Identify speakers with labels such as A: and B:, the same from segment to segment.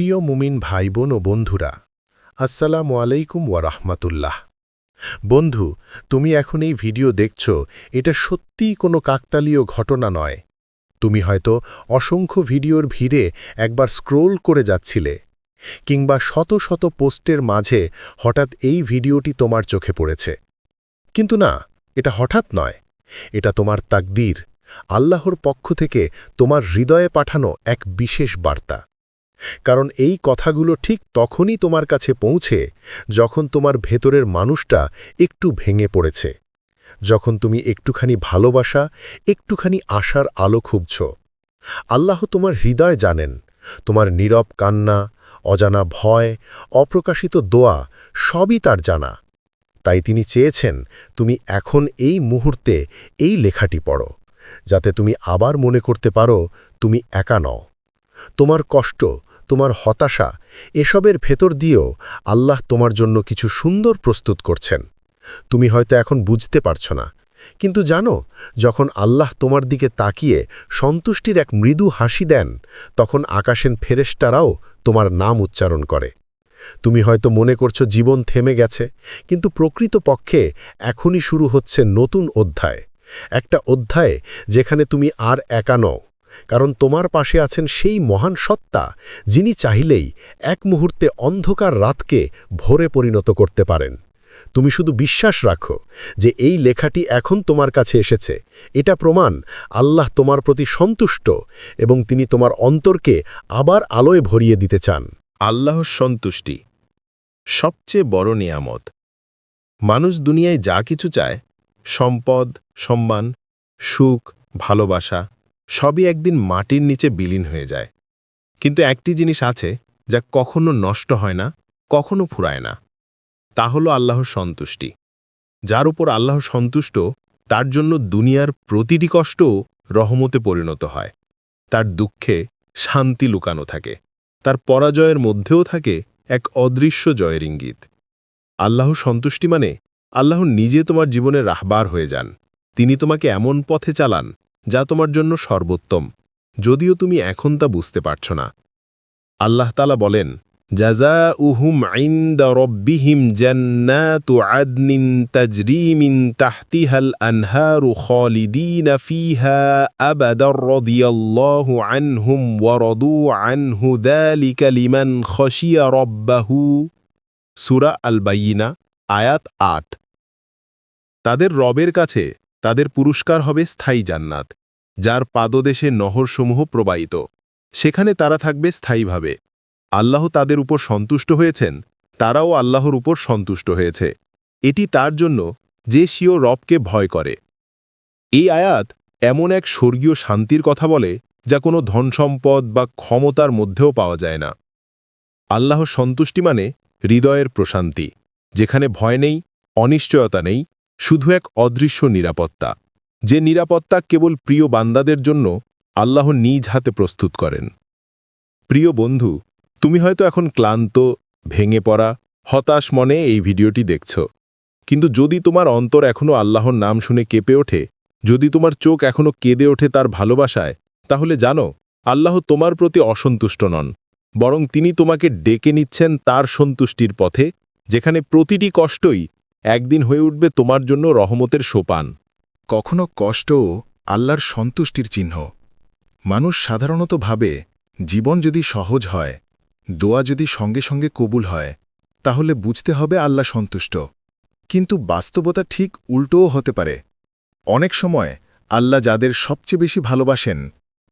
A: প্রিয় মুমিন ভাই বোন ও বন্ধুরা, আসসালামু আলাইকুম রাহমাতুল্লাহ। বন্ধু, তুমি এখন এই ভিডিও দেখছ, এটা সত্যিই কোনো কাকতালীয় ঘটনা নয়। তুমি হয়তো অসংখ্য ভিডিওর ভিড়ে একবার স্ক্রোল করে যাচ্ছিলে, কিংবা শত শত পোস্টের মাঝে হঠাৎ এই ভিডিওটি তোমার চোখে পড়েছে। কিন্তু না, এটা হঠাৎ নয়। এটা তোমার তাকদীর, আল্লাহর পক্ষ থেকে তোমার হৃদয়ে পাঠানো এক বিশেষ বার্তা। কারণ এই কথাগুলো ঠিক তখনই তোমার কাছে পৌঁছে যখন তোমার ভেতরের মানুষটা একটু ভেঙে পড়েছে। যখন তুমি একটুখানি ভালোবাসা, একটুখানি আশার আলো খুঁজছ আল্লাহ তোমার হৃদয় জানেন, তোমার নীরব কান্না, অজানা ভয়, অপ্রকাশিত দোয়া সবই তার জানা। তাই তিনি চেয়েছেন তুমি এখন এই মুহূর্তে এই লেখাটি পড়ো, যাতে তুমি আবার মনে করতে পারো তুমি একা নও। তোমার কষ্ট তোমার হতাশা এসবের ভেতর দিয়েও আল্লাহ তোমার জন্য কিছু সুন্দর প্রস্তুত করছেন। তুমি হয়তো এখন বুঝতে পারছ না। কিন্তু জানো, যখন আল্লাহ তোমার দিকে তাকিয়ে সন্তুষ্টির এক মৃদু হাসি দেন, তখন আকাশেন ফেরেস্টারাও তোমার নাম উচ্চারণ করে। তুমি হয়তো মনে করছ জীবন থেমে গেছে, কিন্তু প্রকৃত পক্ষে এখনই শুরু হচ্ছে নতুন অধ্যায়। একটা অধ্যায় যেখানে তুমি আর একা নও কারণ তোমার পাশে আছেন সেই মহান সত্তা, যিনি চাহিলেই এক মুহূর্তে অন্ধকার রাতকে ভোরে পরিণত করতে পারেন। তুমি শুধু বিশ্বাস রাখো যে এই লেখাটি এখন তোমার কাছে এসেছে। এটা প্রমাণ আল্লাহ তোমার প্রতি সন্তুষ্ট এবং তিনি তোমার অন্তরকে আবার আলোয় ভরিয়ে দিতে চান।
B: আল্লাহর সন্তুষ্টি, সবচেয়ে বড় নিয়ামত। মানুষ দুনিয়ায় যা কিছু চায়, সম্পদ, সম্মান, সুখ, ভালোবাসা সবই একদিন মাটির নিচে বিলীন হয়ে যায়। কিন্তু একটি জিনিস আছে যা কখনো নষ্ট হয় না, কখনো ফুরায় না। তা হল আল্লাহর সন্তুষ্টি। যার উপর আল্লাহ সন্তুষ্ট, তার জন্য দুনিয়ার প্রতিটি কষ্টও রহমতে পরিণত হয়। তার দুঃখে শান্তি লুকানো থাকে। তার পরাজয়ের মধ্যেও থাকে এক অদৃশ্য জয়ের ইঙ্গিত। আল্লাহ সন্তুষ্টি মানে আল্লাহ নিজে তোমার জীবনে রাহবার হয়ে যান। তিনি তোমাকে এমন পথে চালান যা তোমার জন্য সর্বোত্তম, যদিও তুমি এখন তা বুঝতে পারছ না। আল্লাহ তালা বলেন জাজা উহুম আইন্দা রব্বিহিম জান্নাতু আদনিন সূরা আল বাইয়িনা আয়াত আট। তাদের রবের কাছে তাদের পুরস্কার হবে স্থায়ী জান্নাত, যার পাদদেশে নহরসমূহ প্রবাহিত। সেখানে তারা থাকবে স্থায়ীভাবে। আল্লাহ তাদের উপর সন্তুষ্ট হয়েছেন, তারাও আল্লাহর উপর সন্তুষ্ট হয়েছে। এটি তার জন্য যে সিও রবকে ভয় করে। এই আয়াত এমন এক স্বর্গীয় শান্তির কথা বলে, যা কোনো ধনসম্পদ বা ক্ষমতার মধ্যেও পাওয়া যায় না। আল্লাহর সন্তুষ্টি মানে হৃদয়ের প্রশান্তি, যেখানে ভয় নেই, অনিশ্চয়তা নেই শুধু এক অদৃশ্য নিরাপত্তা, যে নিরাপত্তা কেবল প্রিয় বান্দাদের জন্য আল্লাহ নিজ হাতে প্রস্তুত করেন। প্রিয় বন্ধু, তুমি হয়তো এখন ক্লান্ত, ভেঙে পড়া, হতাশ মনে এই ভিডিওটি দেখছ। কিন্তু যদি তোমার অন্তর এখনও আল্লাহর নাম শুনে কেঁপে ওঠে, যদি তোমার চোখ এখনও কেঁদে ওঠে তার ভালোবাসায়, তাহলে জানো, আল্লাহ তোমার প্রতি অসন্তুষ্ট নন, বরং তিনি তোমাকে ডেকে নিচ্ছেন তার সন্তুষ্টির পথে, যেখানে প্রতিটি কষ্টই একদিন হয়ে উঠবে তোমার জন্য রহমতের সোপান।
C: কখনো কষ্টও আল্লাহর সন্তুষ্টির চিহ্ন। মানুষ সাধারণত ভাবে, জীবন যদি সহজ হয়, দোয়া যদি সঙ্গে সঙ্গে কবুল হয়, তাহলে বুঝতে হবে আল্লাহ সন্তুষ্ট। কিন্তু বাস্তবতা ঠিক উল্টোও হতে পারে। অনেক সময় আল্লাহ যাদের সবচেয়ে বেশি ভালোবাসেন,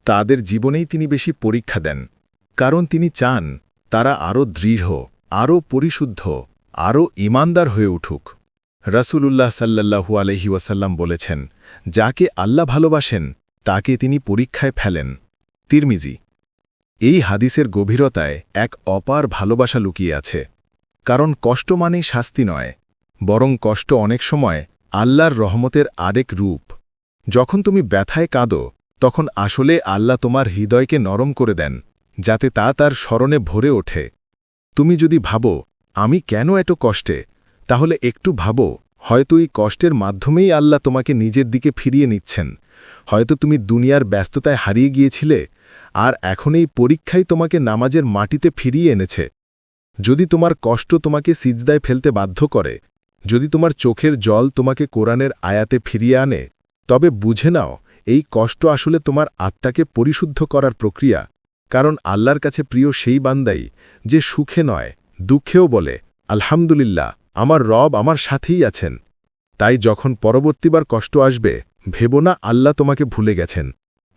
C: তাদের জীবনেই তিনি বেশি পরীক্ষা দেন। কারণ তিনি চান তারা আরও দৃঢ় আরও পরিশুদ্ধ আরও ইমানদার হয়ে উঠুক। রাসূলুল্লাহ সাল্লাল্লাহু আলহি ওয়াসাল্লাম বলেছেন, যাকে আল্লাহ ভালোবাসেন, তাকে তিনি পরীক্ষায় ফেলেন। তিরমিজি, এই হাদিসের গভীরতায় এক অপার ভালোবাসা লুকিয়ে আছে। কারণ কষ্ট মানেই শাস্তি নয়, বরং কষ্ট অনেক সময় আল্লাহর রহমতের আরেক রূপ। যখন তুমি ব্যথায় কাঁদো, তখন আসলে আল্লাহ তোমার হৃদয়কে নরম করে দেন, যাতে তা তার স্মরণে ভরে ওঠে। তুমি যদি ভাবো, আমি কেন এত কষ্টে তাহলে একটু ভাবো, হয়তো এই কষ্টের মাধ্যমেই আল্লাহ তোমাকে নিজের দিকে ফিরিয়ে নিচ্ছেন। হয়তো তুমি দুনিয়ার ব্যস্ততায় হারিয়ে গিয়েছিলে, আর এখন এই পরীক্ষাই তোমাকে নামাজের মাটিতে ফিরিয়ে এনেছে। যদি তোমার কষ্ট তোমাকে সিজদায় ফেলতে বাধ্য করে, যদি তোমার চোখের জল তোমাকে কোরআনের আয়াতে ফিরিয়ে আনে, তবে বুঝে নাও, এই কষ্ট আসলে তোমার আত্মাকে পরিশুদ্ধ করার প্রক্রিয়া, কারণ আল্লাহর কাছে প্রিয় সেই বান্দাই যে সুখে নয়, দুঃখেও বলে, আলহামদুলিল্লাহ। আমার রব আমার সাথেই আছেন। তাই যখন পরবর্তীবার কষ্ট আসবে, ভেবো না আল্লাহ তোমাকে ভুলে গেছেন।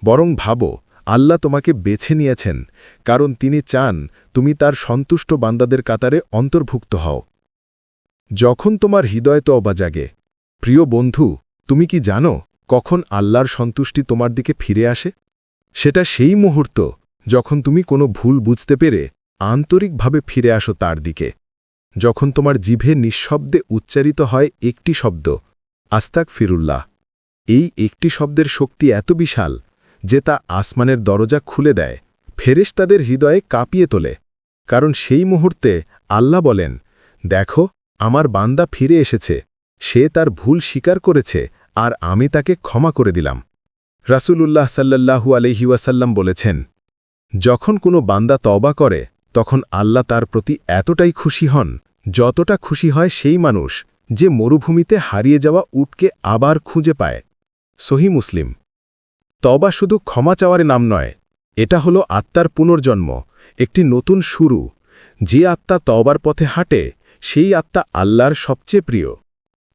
C: বরং ভাবো, আল্লাহ তোমাকে বেছে নিয়েছেন, কারণ তিনি চান তুমি তার সন্তুষ্ট বান্দাদের কাতারে অন্তর্ভুক্ত হও। যখন তোমার হৃদয় তো অবা জাগে, প্রিয় বন্ধু, তুমি কি জানো কখন আল্লাহর সন্তুষ্টি তোমার দিকে ফিরে আসে? সেটা সেই মুহূর্ত যখন তুমি কোনো ভুল বুঝতে পেরে আন্তরিকভাবে ফিরে আসো তার দিকে। যখন তোমার জিভে নিঃশব্দে উচ্চারিত হয় একটি শব্দ, আস্তাক ফিরুল্লাহ। এই একটি শব্দের শক্তি এত বিশাল যে তা আসমানের দরজা খুলে দেয়, ফেরেশ তাদের হৃদয়ে কাঁপিয়ে তোলে। কারণ সেই মুহূর্তে আল্লাহ বলেন, দেখো, আমার বান্দা ফিরে এসেছে, সে তার ভুল স্বীকার করেছে আর আমি তাকে ক্ষমা করে দিলাম। রাসূলুল্লাহ সাল্লাল্লাহু আলহি ওয়াসাল্লাম বলেছেন, যখন কোনো বান্দা তবা করে তখন আল্লাহ তার প্রতি এতটাই খুশি হন, যতটা খুশি হয় সেই মানুষ যে মরুভূমিতে হারিয়ে যাওয়া উটকে আবার খুঁজে পায়। সহি মুসলিম। তবা শুধু ক্ষমা চাওয়ার নাম নয়, এটা হলো আত্মার পুনর্জন্ম, একটি নতুন শুরু। যে আত্মা তবার পথে হাঁটে, সেই আত্মা আল্লাহর সবচেয়ে প্রিয়।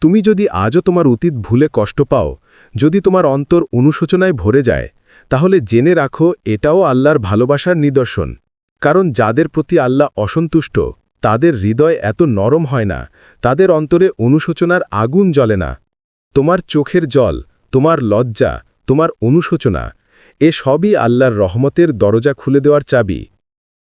C: তুমি যদি আজও তোমার অতীত ভুলে কষ্ট পাও, যদি তোমার অন্তর অনুশোচনায় ভরে যায়, তাহলে জেনে রাখো এটাও আল্লাহর ভালোবাসার নিদর্শন। কারণ যাদের প্রতি আল্লাহ অসন্তুষ্ট, তাদের হৃদয় এত নরম হয় না, তাদের অন্তরে অনুশোচনার আগুন জ্বলে না। তোমার চোখের জল, তোমার লজ্জা, তোমার অনুশোচনা, এ সবই আল্লাহর রহমতের দরজা খুলে দেওয়ার চাবি।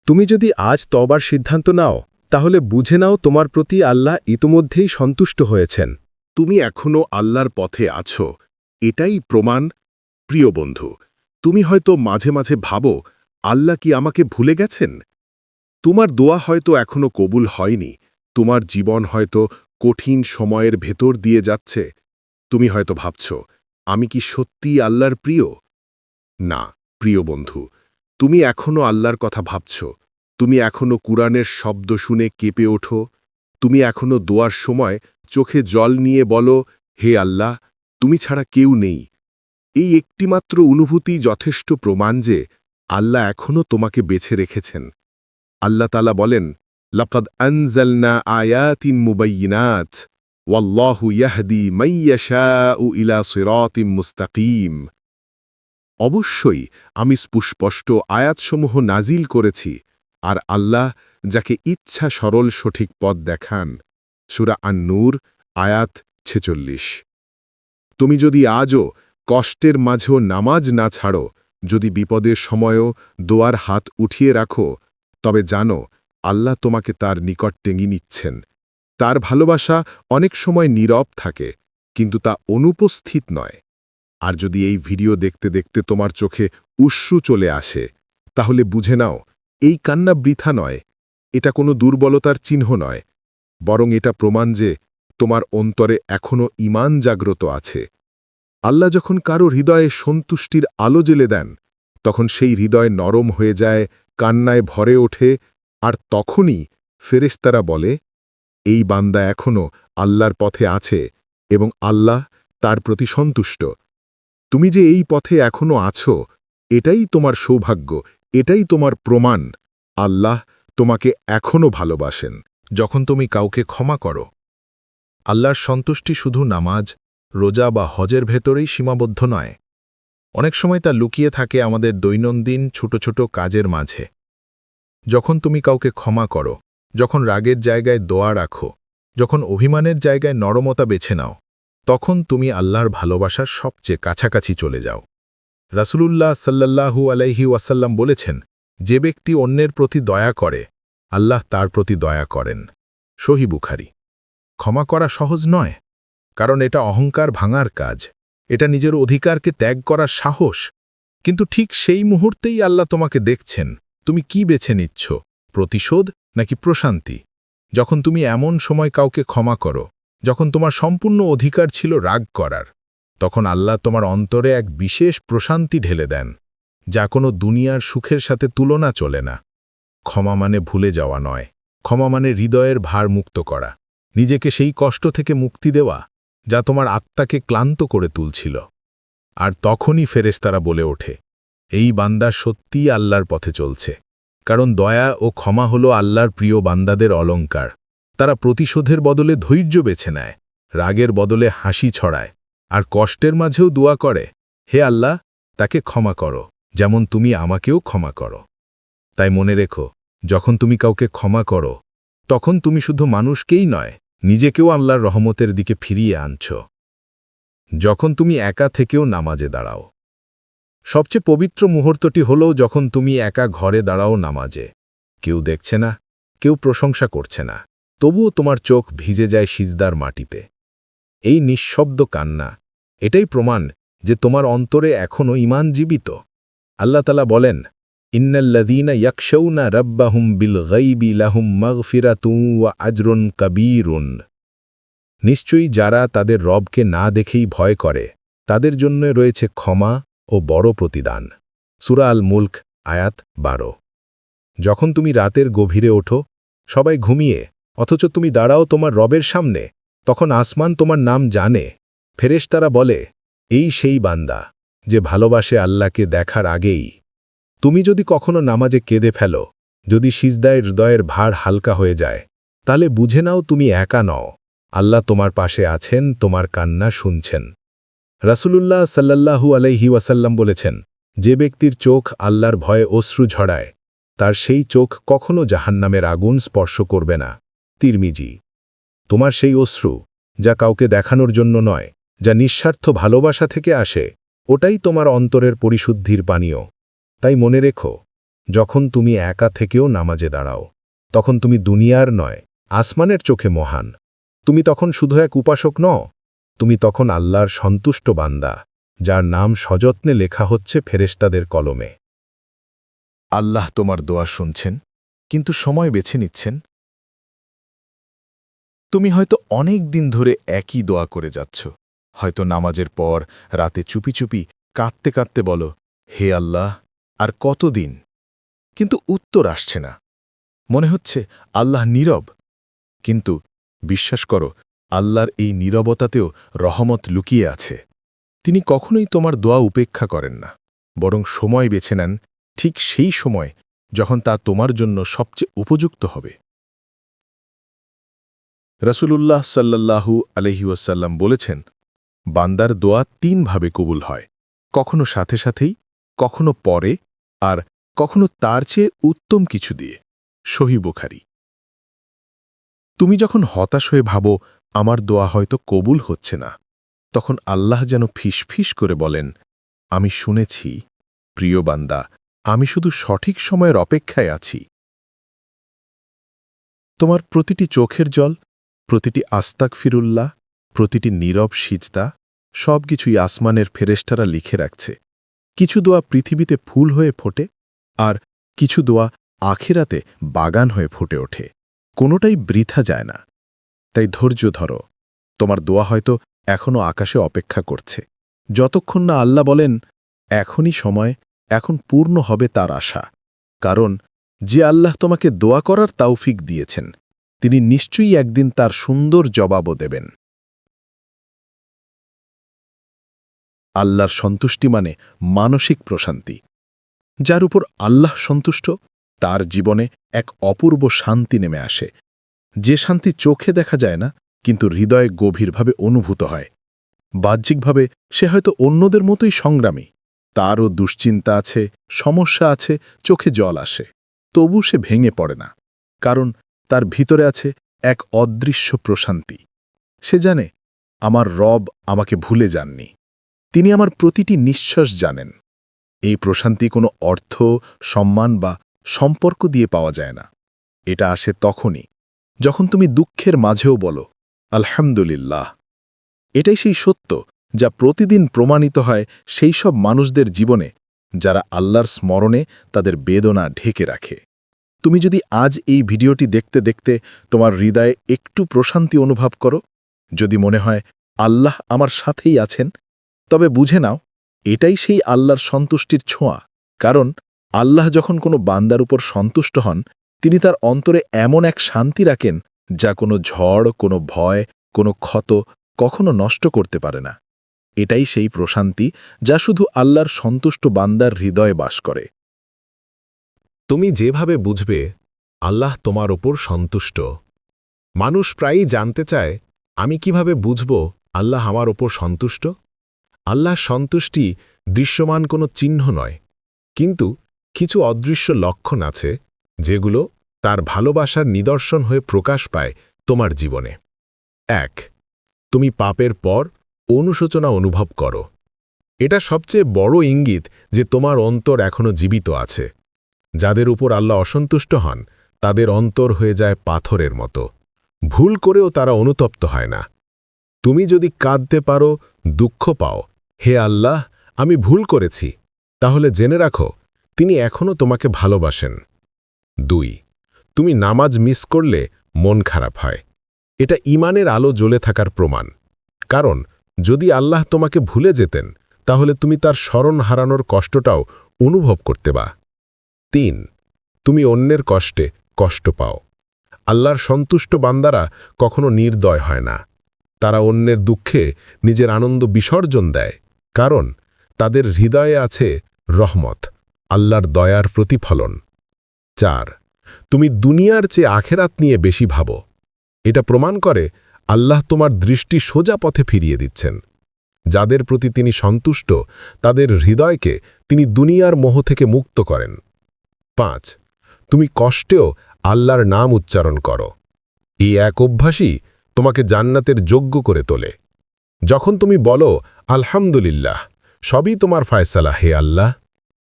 C: তুমি যদি আজ তবার সিদ্ধান্ত নাও, তাহলে বুঝে নাও তোমার প্রতি আল্লাহ ইতোমধ্যেই সন্তুষ্ট হয়েছেন।
A: তুমি এখনও আল্লাহর পথে আছো, এটাই প্রমাণ। প্রিয় বন্ধু, তুমি হয়তো মাঝে মাঝে ভাবো আল্লাহ কি আমাকে ভুলে গেছেন? তোমার দোয়া হয়তো এখনও কবুল হয়নি, তোমার জীবন হয়তো কঠিন সময়ের ভেতর দিয়ে যাচ্ছে। তুমি হয়তো ভাবছ, আমি কি সত্যি আল্লাহর প্রিয়? না, প্রিয় বন্ধু, তুমি এখনও আল্লাহর কথা ভাবছ, তুমি এখনও কুরআনের শব্দ শুনে কেঁপে ওঠো, তুমি এখনও দোয়ার সময় চোখে জল নিয়ে বলো, হে আল্লাহ, তুমি ছাড়া কেউ নেই। এই একটিমাত্র অনুভূতি যথেষ্ট প্রমাণ যে আল্লাহ এখনও তোমাকে বেছে রেখেছেন। আল্লাহ তালা বলেন, লকদ আনজলনা আয়াতিন মুবাইনাত ওয়াল্লাহু ইয়াহদি মাইয়াশাউ ইলা সিরাতিম মুস্তাকিম। অবশ্যই আমি স্পুষ্পষ্ট আয়াতসমূহ নাজিল করেছি, আর আল্লাহ যাকে ইচ্ছা সরল সঠিক পথ দেখান। সুরা আন্নূর, আয়াত ছেচল্লিশ। তুমি যদি আজও কষ্টের মাঝেও নামাজ না ছাড়ো যদি বিপদের সময়ও দোয়ার হাত উঠিয়ে রাখো, তবে জানো, আল্লাহ তোমাকে তার নিকট টেঙ্গি নিচ্ছেন। তার ভালোবাসা অনেক সময় নীরব থাকে, কিন্তু তা অনুপস্থিত নয়। আর যদি এই ভিডিও দেখতে দেখতে তোমার চোখে উশ্রু চলে আসে, তাহলে বুঝে নাও, এই কান্না বৃথা নয়, এটা কোনো দুর্বলতার চিহ্ন নয়, বরং এটা প্রমাণ যে তোমার অন্তরে এখনও ইমান জাগ্রত আছে। আল্লাহ যখন কারও হৃদয়ে সন্তুষ্টির আলো জেলে দেন, তখন সেই হৃদয় নরম হয়ে যায়, কান্নায় ভরে ওঠে, আর তখনই ফেরেস্তারা বলে, এই বান্দা এখনও আল্লাহর পথে আছে এবং আল্লাহ তার প্রতি সন্তুষ্ট। তুমি যে এই পথে এখনও আছো, এটাই তোমার সৌভাগ্য, এটাই তোমার প্রমাণ। আল্লাহ তোমাকে এখনও ভালোবাসেন,
C: যখন তুমি কাউকে ক্ষমা করো। আল্লাহর সন্তুষ্টি শুধু নামাজ রোজা বা হজের ভেতরেই সীমাবদ্ধ নয়। অনেক সময় তা লুকিয়ে থাকে আমাদের দৈনন্দিন ছোট ছোট কাজের মাঝে। যখন তুমি কাউকে ক্ষমা করো, যখন রাগের জায়গায় দোয়া রাখো, যখন অভিমানের জায়গায় নরমতা বেছে নাও, তখন তুমি আল্লাহর ভালোবাসার সবচেয়ে কাছাকাছি চলে যাও। রাসুলুল্লাহ সাল্লাল্লাহু আলাইহি ওয়াসাল্লাম বলেছেন, যে ব্যক্তি অন্যের প্রতি দয়া করে, আল্লাহ তার প্রতি দয়া করেন। সহি বুখারি। ক্ষমা করা সহজ নয়। কারণ এটা অহংকার ভাঙার কাজ। এটা নিজের অধিকারকে ত্যাগ করার সাহস। কিন্তু ঠিক সেই মুহূর্তেই আল্লাহ তোমাকে দেখছেন। তুমি কি বেছে নিচ্ছ? প্রতিশোধ নাকি প্রশান্তি? যখন তুমি এমন সময় কাউকে ক্ষমা করো, যখন তোমার সম্পূর্ণ অধিকার ছিল রাগ করার, তখন আল্লাহ তোমার অন্তরে এক বিশেষ প্রশান্তি ঢেলে দেন,
A: যা কোনো দুনিয়ার সুখের সাথে তুলনা চলে না। ক্ষমা মানে ভুলে যাওয়া নয়। ক্ষমা মানে হৃদয়ের ভার মুক্ত করা। নিজেকে সেই কষ্ট থেকে মুক্তি দেওয়া। যা তোমার আত্মাকে ক্লান্ত করে তুলছিল। আর তখনই ফেরেস্তারা বলে ওঠে, এই বান্দা সত্যিই আল্লাহর পথে চলছে, কারণ দয়া ও ক্ষমা হল আল্লাহর প্রিয় বান্দাদের অলঙ্কার তারা প্রতিশোধের বদলে ধৈর্য বেছে নেয়, রাগের বদলে হাসি ছড়ায়, আর কষ্টের মাঝেও দোয়া করে, হে আল্লাহ, তাকে ক্ষমা করো, যেমন তুমি আমাকেও ক্ষমা করো। তাই মনে রেখো, যখন তুমি কাউকে ক্ষমা করো, তখন তুমি শুধু মানুষকেই নয় নিজেকেও আল্লাহর রহমতের দিকে ফিরিয়ে আনছ। যখন তুমি একা থেকেও নামাজে দাঁড়াও। সবচেয়ে পবিত্র মুহূর্তটি হল যখন তুমি একা ঘরে দাঁড়াও নামাজে। কেউ দেখছে না, কেউ প্রশংসা করছে না, তবুও তোমার চোখ ভিজে যায় সিজদার মাটিতে। এই নিঃশব্দ কান্না, এটাই প্রমাণ যে তোমার অন্তরে এখনও ইমান জীবিত আল্লাহ তালা বলেন ইন্নাল্লাযীনা ইয়াকশাউনা রাব্বাহুম বিল গাইবি লাহুম মাগফিরাতুন ওয়া আজরুন কাবীরুন. নিশ্চয়ই যারা তাদের রবকে না দেখেই ভয় করে, তাদের জন্য রয়েছে ক্ষমা ও বড় প্রতিদান। সুরা আল মুল্ক আয়াত বারো। যখন তুমি রাতের গভীরে ওঠো, সবাই ঘুমিয়ে, অথচ তুমি দাঁড়াও তোমার রবের সামনে, তখন আসমান তোমার নাম জানে। ফেরেশতারা বলে, এই সেই বান্দা, যে ভালোবাসে আল্লাহকে দেখার আগেই তুমি যদি কখনো নামাজে কেঁদে ফেলো, যদি সিজদায়ের হৃদয়ের ভার হালকা হয়ে যায়, তাহলে বুঝে নাও তুমি একা নও। আল্লাহ তোমার পাশে আছেন, তোমার কান্না শুনছেন। রাসূলুল্লাহ সাল্লাল্লাহু আলাইহি ওয়াসাল্লাম বলেছেন, যে ব্যক্তির চোখ আল্লাহর ভয়ে অশ্রু ঝড়ায় তার সেই চোখ কখনো জাহান্নামের আগুন স্পর্শ করবে না। তিরমিজি, তোমার সেই অশ্রু, যা কাউকে দেখানোর জন্য নয়, যা নিঃস্বার্থ ভালোবাসা থেকে আসে, ওটাই তোমার অন্তরের পরিশুদ্ধির পানীয়। তাই মনে রেখো, যখন তুমি একা থেকেও নামাজে দাঁড়াও, তখন তুমি দুনিয়ার নয়, আসমানের চোখে মহান। তুমি তখন শুধু এক উপাসক ন তুমি তখন আল্লাহর সন্তুষ্ট বান্দা, যার নাম সযত্নে লেখা হচ্ছে ফেরেশতাদের কলমে।
C: আল্লাহ তোমার দোয়া শুনছেন, কিন্তু সময় বেছে নিচ্ছেন। তুমি হয়তো অনেক দিন ধরে একই দোয়া করে যাচ্ছ, হয়তো নামাজের পর রাতে চুপি চুপি কাঁদতে কাঁদতে বলো, হে আল্লাহ আর কতদিন? কিন্তু উত্তর আসছে না। মনে হচ্ছে আল্লাহ নীরব। কিন্তু বিশ্বাস করো, আল্লাহর এই নীরবতাতেও রহমত লুকিয়ে আছে। তিনি কখনোই তোমার দোয়া উপেক্ষা করেন না, বরং সময় বেছে নেন ঠিক সেই সময় যখন তা তোমার জন্য সবচেয়ে উপযুক্ত হবে। রসুলুল্লাহ সাল্লাল্লাহু আলহিউসাল্লাম বলেছেন, বান্দার দোয়া তিনভাবে কবুল হয়, কখনো সাথে সাথেই, কখনো পরে আর কখনো তার চেয়ে উত্তম কিছু দিয়ে। সহি বুখারি। তুমি যখন হতাশ হয়ে ভাবো, আমার দোয়া হয়তো কবুল হচ্ছে না, তখন আল্লাহ যেন ফিসফিস করে বলেন, আমি শুনেছি, প্রিয় বান্দা, আমি শুধু সঠিক সময়ের অপেক্ষায় আছি। তোমার প্রতিটি চোখের জল, প্রতিটি আস্তাক ফিরুল্লাহ প্রতিটি নীরব সিজদা সব কিছুই আসমানের ফেরেস্টারা লিখে রাখছে। কিছু দোয়া পৃথিবীতে ফুল হয়ে ফোটে আর কিছু দোয়া আখেরাতে বাগান হয়ে ফুটে ওঠে। কোনোটাই বৃথা যায় না। তাই ধৈর্য ধরো। তোমার দোয়া হয়তো এখনও আকাশে অপেক্ষা করছে। যতক্ষণ না আল্লাহ বলেন, এখনই সময়, এখন পূর্ণ হবে তার আশা। কারণ যে আল্লাহ তোমাকে দোয়া করার তাওফিক দিয়েছেন, তিনি নিশ্চয়ই একদিন তার সুন্দর জবাবও দেবেন। আল্লাহর সন্তুষ্টি মানে মানসিক প্রশান্তি, যার উপর আল্লাহ সন্তুষ্ট, তার জীবনে এক অপূর্ব শান্তি নেমে আসে। যে শান্তি চোখে দেখা যায় না, কিন্তু হৃদয়ে গভীরভাবে অনুভূত হয়। বাহ্যিকভাবে সে হয়তো অন্যদের মতোই সংগ্রামী। তারও দুশ্চিন্তা আছে, সমস্যা আছে, চোখে জল আসে। তবু সে ভেঙে পড়ে না, কারণ তার ভিতরে আছে এক অদৃশ্য প্রশান্তি। সে জানে, আমার রব আমাকে ভুলে যাননি। তিনি আমার প্রতিটি নিঃশ্বাস জানেন। এই প্রশান্তি কোনো অর্থ, সম্মান বা সম্পর্ক দিয়ে পাওয়া যায় না। এটা আসে তখনই, যখন তুমি দুঃখের মাঝেও বলো, আলহামদুলিল্লাহ। এটাই সেই সত্য যা প্রতিদিন প্রমাণিত হয় সেই সব মানুষদের জীবনে যারা আল্লাহর স্মরণে তাদের বেদনা ঢেকে রাখে। তুমি যদি আজ এই ভিডিওটি দেখতে দেখতে তোমার হৃদয়ে একটু প্রশান্তি অনুভব করো, যদি মনে হয় আল্লাহ আমার সাথেই আছেন তবে বুঝে নাও, এটাই সেই আল্লাহর সন্তুষ্টির ছোঁয়া, কারণ আল্লাহ যখন কোনো বান্দার উপর সন্তুষ্ট হন, তিনি তার অন্তরে এমন এক শান্তি রাখেন যা কোনো ঝড়, কোনো ভয়, কোনো ক্ষত কখনো নষ্ট করতে পারে না। এটাই সেই প্রশান্তি যা শুধু আল্লাহর সন্তুষ্ট বান্দার হৃদয়ে বাস করে।
A: তুমি যেভাবে বুঝবে, আল্লাহ তোমার ওপর সন্তুষ্ট। মানুষ প্রায়ই জানতে চায়, আমি কীভাবে বুঝব, আল্লাহ আমার ওপর সন্তুষ্ট? আল্লাহ সন্তুষ্টি দৃশ্যমান কোনো চিহ্ন নয়, কিন্তু কিছু অদৃশ্য লক্ষণ আছে যেগুলো তার ভালোবাসার নিদর্শন হয়ে প্রকাশ পায় তোমার জীবনে। এক, তুমি পাপের পর অনুশোচনা অনুভব করো। এটা সবচেয়ে বড় ইঙ্গিত যে তোমার অন্তর এখনও জীবিত আছে। যাদের উপর আল্লাহ অসন্তুষ্ট হন, তাদের অন্তর হয়ে যায় পাথরের মতো। ভুল করেও তারা অনুতপ্ত হয় না। তুমি যদি কাঁদতে পারো, দুঃখ পাও হে আল্লাহ, আমি ভুল করেছি। তাহলে জেনে রাখো, তিনি এখনও তোমাকে ভালোবাসেন। দুই, তুমি নামাজ মিস করলে মন খারাপ হয়। এটা ইমানের আলো জ্বলে থাকার প্রমাণ। কারণ, যদি আল্লাহ তোমাকে ভুলে যেতেন, তাহলে তুমি তার স্মরণ হারানোর কষ্টটাও অনুভব করতে বা। তিন, তুমি অন্যের কষ্টে কষ্ট পাও। আল্লাহর সন্তুষ্ট বান্দারা কখনো নির্দয় হয় না। তারা অন্যের দুঃখে নিজের আনন্দ বিসর্জন দেয়। কারণ তাদের হৃদয়ে আছে রহমত, আল্লাহর দয়ার প্রতিফলন। চার, তুমি দুনিয়ার চেয়ে আখেরাত নিয়ে বেশি ভাবো। এটা প্রমাণ করে আল্লাহ তোমার দৃষ্টি সোজা পথে ফিরিয়ে দিচ্ছেন। যাদের প্রতি তিনি সন্তুষ্ট, তাদের হৃদয়কে তিনি দুনিয়ার মোহ থেকে মুক্ত করেন। পাঁচ, তুমি কষ্টেও আল্লাহর নাম উচ্চারণ করো। এই এক অভ্যাসই তোমাকে জান্নাতের যোগ্য করে তোলে। যখন তুমি বলো, আলহামদুলিল্লাহ, সবই তোমার ফায়সালা, হে আল্লাহ,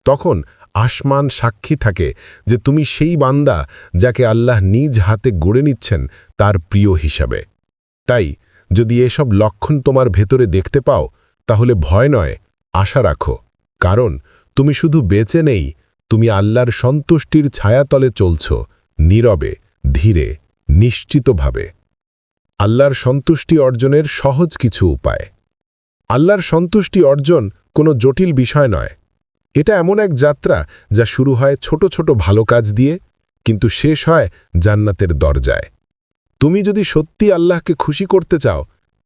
A: তখন আসমান সাক্ষী থাকে যে তুমি সেই বান্দা যাকে আল্লাহ নিজ হাতে গড়ে নিচ্ছেন তার প্রিয় হিসাবে। তাই যদি এসব লক্ষণ তোমার ভেতরে দেখতে পাও, তাহলে ভয় নয়, আশা রাখো, কারণ তুমি শুধু বেঁচে নেই, তুমি আল্লাহর সন্তুষ্টির ছায়াতলে চলছ, নীরবে, ধীরে, নিশ্চিতভাবে। আল্লাহর সন্তুষ্টি অর্জনের সহজ কিছু উপায়। আল্লাহর সন্তুষ্টি অর্জন কোনো জটিল বিষয় নয়। এটা এমন এক যাত্রা যা শুরু হয় ছোট ছোট ভালো কাজ দিয়ে, কিন্তু শেষ হয় জান্নাতের দরজায়। তুমি যদি সত্যি আল্লাহকে খুশি করতে চাও,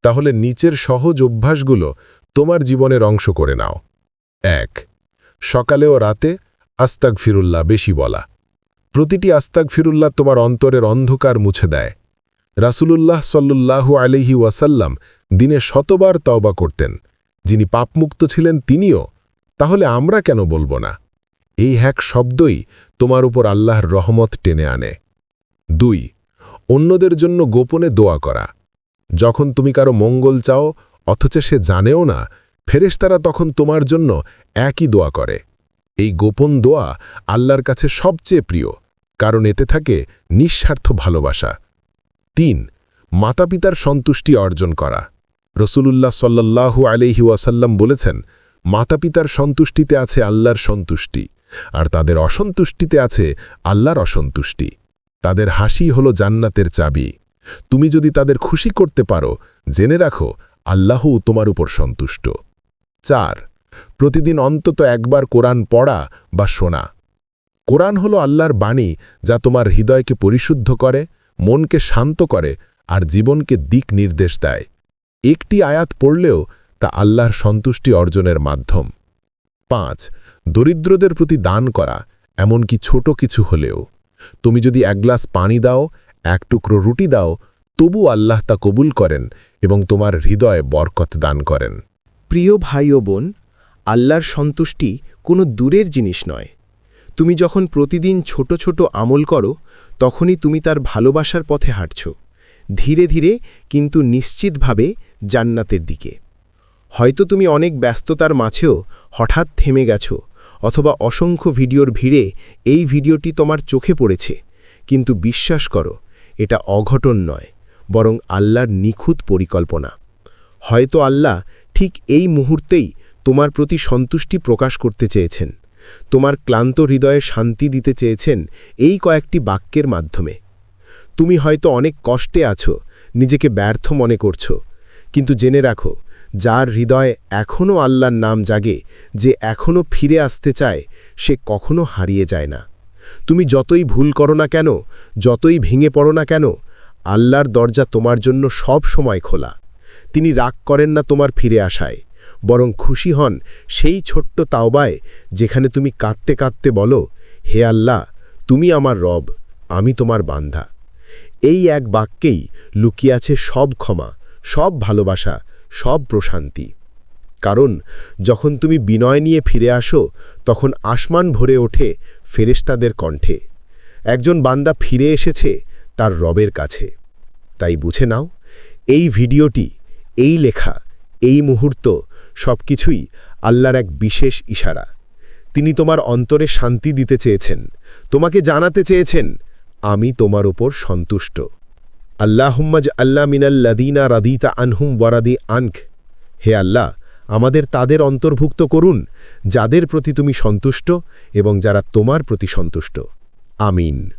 A: তাহলে নিচের সহজ অভ্যাসগুলো তোমার জীবনের অংশ করে নাও। এক, সকালে ও রাতে আস্তাক ফিরুল্লাহ বেশি বলা। প্রতিটি আস্তাক ফিরুল্লাহ তোমার অন্তরের অন্ধকার মুছে দেয়। রাসূলুল্লাহ সল্লুল্লাহু আলহি ওয়াসাল্লাম দিনে শতবার তওবা করতেন। যিনি পাপমুক্ত ছিলেন তিনিও। তাহলে আমরা কেন বলব না? এই হ্যাক শব্দই তোমার উপর আল্লাহর রহমত টেনে আনে। দুই, অন্যদের জন্য গোপনে দোয়া করা। যখন তুমি কারও মঙ্গল চাও, অথচ সে জানেও না, ফেরেশতারা তখন তোমার জন্য একই দোয়া করে। এই গোপন দোয়া আল্লাহর কাছে সবচেয়ে প্রিয়, কারণ এতে থাকে নিঃস্বার্থ ভালোবাসা। তিন, মাতাপিতার সন্তুষ্টি অর্জন করা। রসুলুল্লাহ সাল্লাল্লাহু আলহি ওয়াসাল্লাম বলেছেন, মাতাপিতার সন্তুষ্টিতে আছে আল্লাহর সন্তুষ্টি, আর তাদের অসন্তুষ্টিতে আছে আল্লাহর অসন্তুষ্টি। তাদের হাসি হল জান্নাতের চাবি। তুমি যদি তাদের খুশি করতে পারো, জেনে রাখো আল্লাহও তোমার উপর সন্তুষ্ট। চার, প্রতিদিন অন্তত একবার কোরআন পড়া বা শোনা। কোরআন হলো আল্লাহর বাণী যা তোমার হৃদয়কে পরিশুদ্ধ করে মনকে শান্ত করে আর জীবনকে দিক নির্দেশ দেয়। একটি আয়াত পড়লেও তা আল্লাহর সন্তুষ্টি অর্জনের মাধ্যম। পাঁচ, দরিদ্রদের প্রতি দান করা, এমনকি ছোট কিছু হলেও। তুমি যদি এক গ্লাস পানি দাও, এক টুকরো রুটি দাও, তবু আল্লাহ তা কবুল করেন এবং তোমার হৃদয়ে বরকত দান করেন।
D: প্রিয় ভাই ও বোন, আল্লাহর সন্তুষ্টি কোনো দূরের জিনিস নয়। তুমি যখন প্রতিদিন ছোট ছোট আমল করো, তখনই তুমি তার ভালোবাসার পথে হাঁটছ। ধীরে ধীরে কিন্তু নিশ্চিতভাবে জান্নাতের দিকে। হয়তো তুমি অনেক ব্যস্ততার মাঝেও হঠাৎ থেমে গেছ, অথবা অসংখ্য ভিডিওর ভিড়ে এই ভিডিওটি তোমার চোখে পড়েছে। কিন্তু বিশ্বাস করো, এটা অঘটন নয়, বরং আল্লাহর নিখুঁত পরিকল্পনা। হয়তো আল্লাহ ঠিক এই মুহূর্তেই তোমার প্রতি সন্তুষ্টি প্রকাশ করতে চেয়েছেন। তোমার ক্লান্ত হৃদয়ে শান্তি দিতে চেয়েছেন এই কয়েকটি বাক্যের মাধ্যমে। তুমি হয়তো অনেক কষ্টে আছো, নিজেকে ব্যর্থ মনে করছ, কিন্তু জেনে রাখো, যার হৃদয়ে এখনও আল্লাহর নাম জাগে, যে এখনও ফিরে আসতে চায়, সে কখনো হারিয়ে যায় না। তুমি যতই ভুল করো না কেন, যতই ভেঙে পড়ো না কেন, আল্লাহর দরজা তোমার জন্য সব সময় খোলা। তিনি রাগ করেন না তোমার ফিরে আসায়। বরং খুশি হন সেই ছোট্ট তাওবায় যেখানে তুমি কাঁদতে কাঁদতে বলো, হে আল্লাহ, তুমি আমার রব, আমি তোমার বান্ধা এই এক বাক্যেই লুকিয়ে আছে সব ক্ষমা, সব ভালোবাসা, সব প্রশান্তি। কারণ যখন তুমি বিনয় নিয়ে ফিরে আসো, তখন আসমান ভরে ওঠে ফেরেশতাদের কণ্ঠে। একজন বান্দা ফিরে এসেছে তার রবের কাছে। তাই বুঝে নাও, এই ভিডিওটি, এই লেখা, এই মুহূর্ত সব কিছুই আল্লাহর এক বিশেষ ইশারা। তিনি তোমার অন্তরে শান্তি দিতে চেয়েছেন। তোমাকে জানাতে চেয়েছেন, আমি তোমার ওপর সন্তুষ্ট। আল্লাহুম্মাজ আল্লাহ মিনাল্লাদিনা রাদিতা আনহুম ওয়ারাদি আনখ হে আল্লাহ, আমাদের তাদের অন্তর্ভুক্ত করুন, যাদের প্রতি তুমি সন্তুষ্ট এবং যারা তোমার প্রতি সন্তুষ্ট। আমিন।